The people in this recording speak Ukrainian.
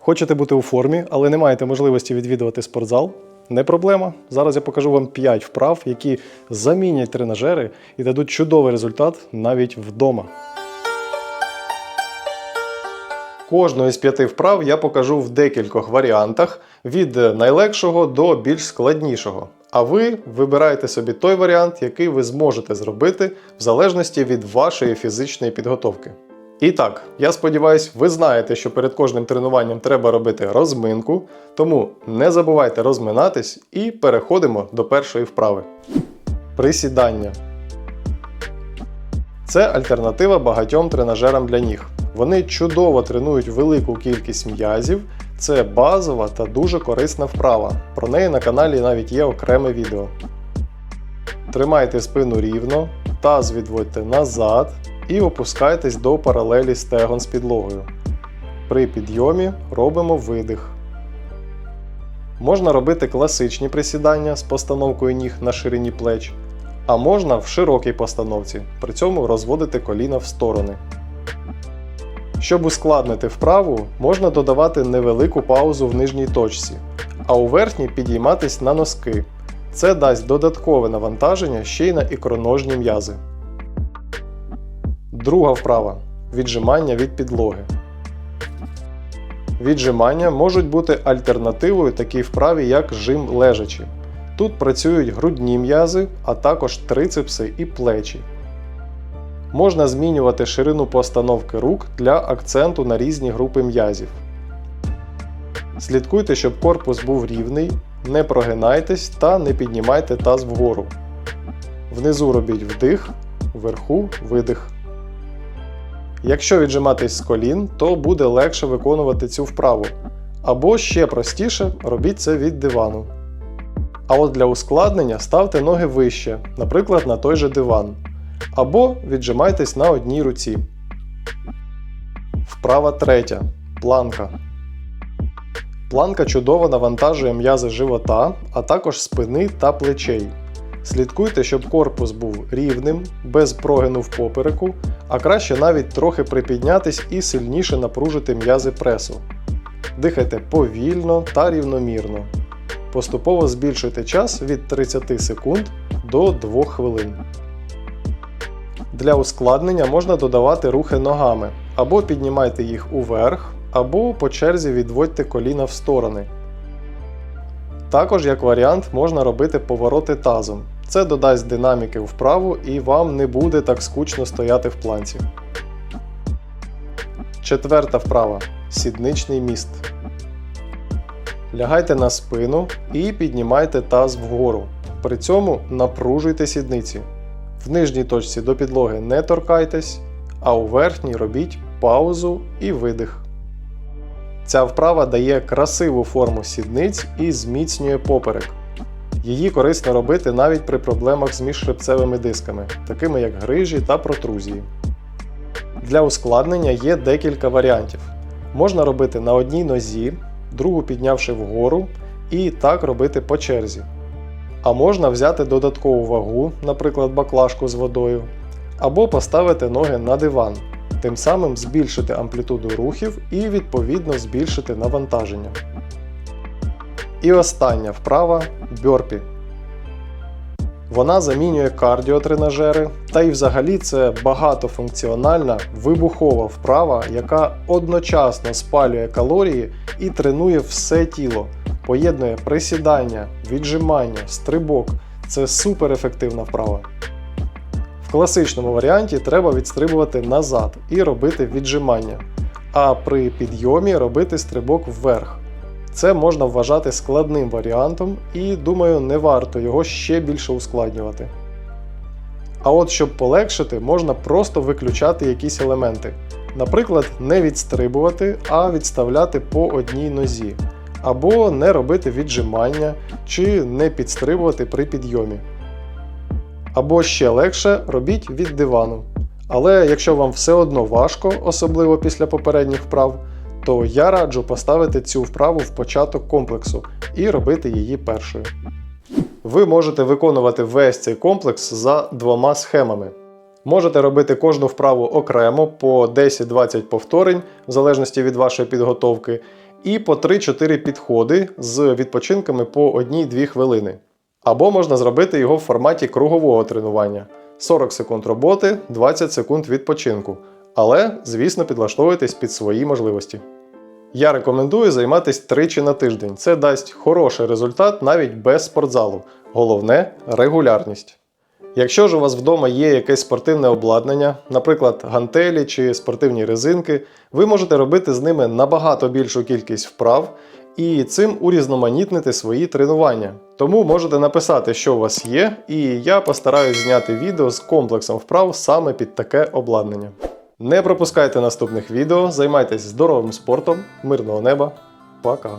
Хочете бути у формі, але не маєте можливості відвідувати спортзал? Не проблема. Зараз я покажу вам 5 вправ, які замінять тренажери і дадуть чудовий результат навіть вдома. Кожну із п'яти вправ я покажу в декількох варіантах від найлегшого до більш складнішого. А ви вибираєте собі той варіант, який ви зможете зробити в залежності від вашої фізичної підготовки. І так, я сподіваюся, ви знаєте, що перед кожним тренуванням треба робити розминку, тому не забувайте розминатись і переходимо до першої вправи. Присідання. Це альтернатива багатьом тренажерам для ніг. Вони чудово тренують велику кількість м'язів. Це базова та дуже корисна вправа. Про неї на каналі навіть є окреме відео. Тримайте спину рівно, таз відводьте назад і опускайтесь до паралелі стегон з підлогою. При підйомі робимо видих. Можна робити класичні присідання з постановкою ніг на ширині плеч, а можна в широкій постановці, при цьому розводити коліна в сторони. Щоб ускладнити вправу, можна додавати невелику паузу в нижній точці, а у верхній підійматись на носки. Це дасть додаткове навантаження ще й на ікроножні м'язи. Друга вправа віджимання від підлоги. Віджимання можуть бути альтернативою такій вправі, як жим лежачи. Тут працюють грудні м'язи, а також трицепси і плечі. Можна змінювати ширину постановки рук для акценту на різні групи м'язів. Слідкуйте, щоб корпус був рівний, не прогинайтесь та не піднімайте таз вгору. Внизу робіть вдих, вверху видих. Якщо віджиматись з колін, то буде легше виконувати цю вправу. Або ще простіше робіть це від дивану. А от для ускладнення ставте ноги вище, наприклад, на той же диван. Або віджимайтесь на одній руці. Вправа третя. Планка. Планка чудово навантажує м'язи живота, а також спини та плечей. Слідкуйте, щоб корпус був рівним, без прогину в попереку, а краще навіть трохи припіднятись і сильніше напружити м'язи пресу. Дихайте повільно та рівномірно. Поступово збільшуйте час від 30 секунд до 2 хвилин. Для ускладнення можна додавати рухи ногами, або піднімайте їх уверх, або по черзі відводьте коліна в сторони. Також, як варіант, можна робити повороти тазом. Це додасть динаміки вправу і вам не буде так скучно стояти в планці. Четверта вправа сідничний міст. Лягайте на спину і піднімайте таз вгору. При цьому напружуйте сідниці. В нижній точці до підлоги не торкайтесь, а у верхній робіть паузу і видих. Ця вправа дає красиву форму сідниць і зміцнює поперек. Її корисно робити навіть при проблемах з міжхребцевими дисками, такими як грижі та протрузії. Для ускладнення є декілька варіантів. Можна робити на одній нозі, другу піднявши вгору, і так робити по черзі. А можна взяти додаткову вагу, наприклад, баклажку з водою, або поставити ноги на диван, тим самим збільшити амплітуду рухів і відповідно збільшити навантаження. І остання вправа бьорпі. Вона замінює кардіотренажери, та й взагалі це багатофункціональна вибухова вправа, яка одночасно спалює калорії і тренує все тіло, поєднує присідання, віджимання, стрибок. Це суперефективна вправа. В класичному варіанті треба відстрибувати назад і робити віджимання, а при підйомі робити стрибок вверх. Це можна вважати складним варіантом і, думаю, не варто його ще більше ускладнювати. А от щоб полегшити, можна просто виключати якісь елементи. Наприклад, не відстрибувати, а відставляти по одній нозі. Або не робити віджимання, чи не підстрибувати при підйомі. Або ще легше робіть від дивану. Але якщо вам все одно важко, особливо після попередніх вправ, то я раджу поставити цю вправу в початок комплексу і робити її першою. Ви можете виконувати весь цей комплекс за двома схемами. Можете робити кожну вправу окремо по 10-20 повторень, в залежності від вашої підготовки, і по 3-4 підходи з відпочинками по 1-2 хвилини. Або можна зробити його в форматі кругового тренування 40 секунд роботи, 20 секунд відпочинку. Але, звісно, підлаштовуйтесь під свої можливості. Я рекомендую займатися тричі на тиждень. Це дасть хороший результат навіть без спортзалу. Головне регулярність. Якщо ж у вас вдома є якесь спортивне обладнання, наприклад, гантелі чи спортивні резинки, ви можете робити з ними набагато більшу кількість вправ і цим урізноманітнити свої тренування. Тому можете написати, що у вас є, і я постараюсь зняти відео з комплексом вправ саме під таке обладнання. Не пропускайте наступних відео, займайтесь здоровим спортом, мирного неба. Пока!